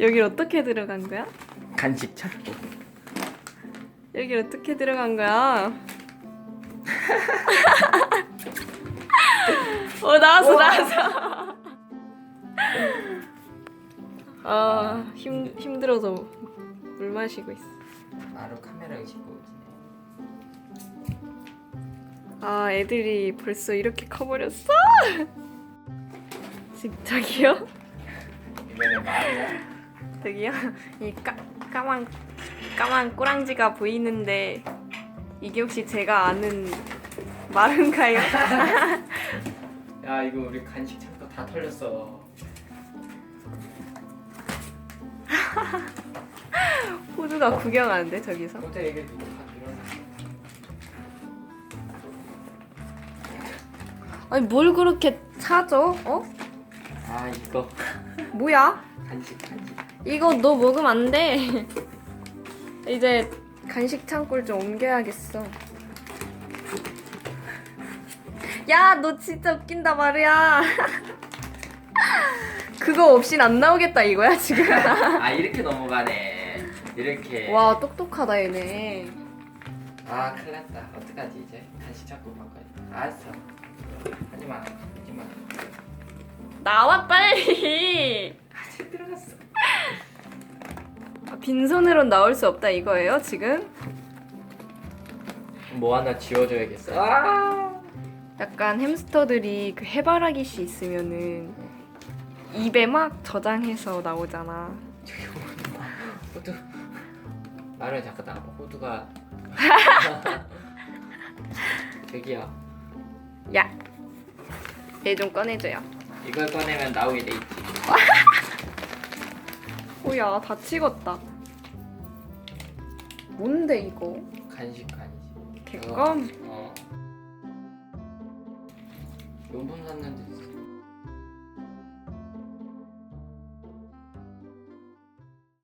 여기 어떻게 들어간 거야? 간식 찾고. 여기 어떻게 들어간 거야? 어 나왔어 나왔어. 아힘 힘들어서 물 마시고 있어. 바로 카메라 의식 보여주네. 아 애들이 벌써 이렇게 커버렸어? 저기요? 이번에 말이야. 저기요? 이 까, 까만 까만 꼬랑지가 보이는데 이게 혹시 제가 아는 마른가요? 야 이거 우리 간식 창고 다 털렸어. 호두가 구경하는데 저기서? 호텔 이게 누구 다 밀어놨어. 아니 뭘 그렇게 찾어? 어? 아 이거 뭐야? 간식 간식. 이거 너 먹으면 안 돼. 이제 간식 창고를 좀 옮겨야겠어. 야, 너 진짜 웃긴다 말이야. 그거 없인 안 나오겠다 이거야 지금. 아 이렇게 넘어가네. 이렇게. 와 똑똑하다 얘네. 아 큰일 났다. 어떡하지 이제? 간식 창고 바꿔야 돼. 알았어. 하지마 하지마. 나와 빨리. 빈손으로 나올 수 없다 이거예요 지금? 뭐 하나 지워줘야겠어. 아. 약간 햄스터들이 그 해바라기 씨 있으면은 입에 막 저장해서 나오잖아. 저기 호두. 호두. 말을 잠깐 나가. 호두가. 저기요. 야, 얘 좀 꺼내줘요. 이걸 꺼내면 나오게 돼 있지. 오야, 다 찍었다. 뭔데 이거? 간식 아니지. 개껌? 어. 용품 샀는데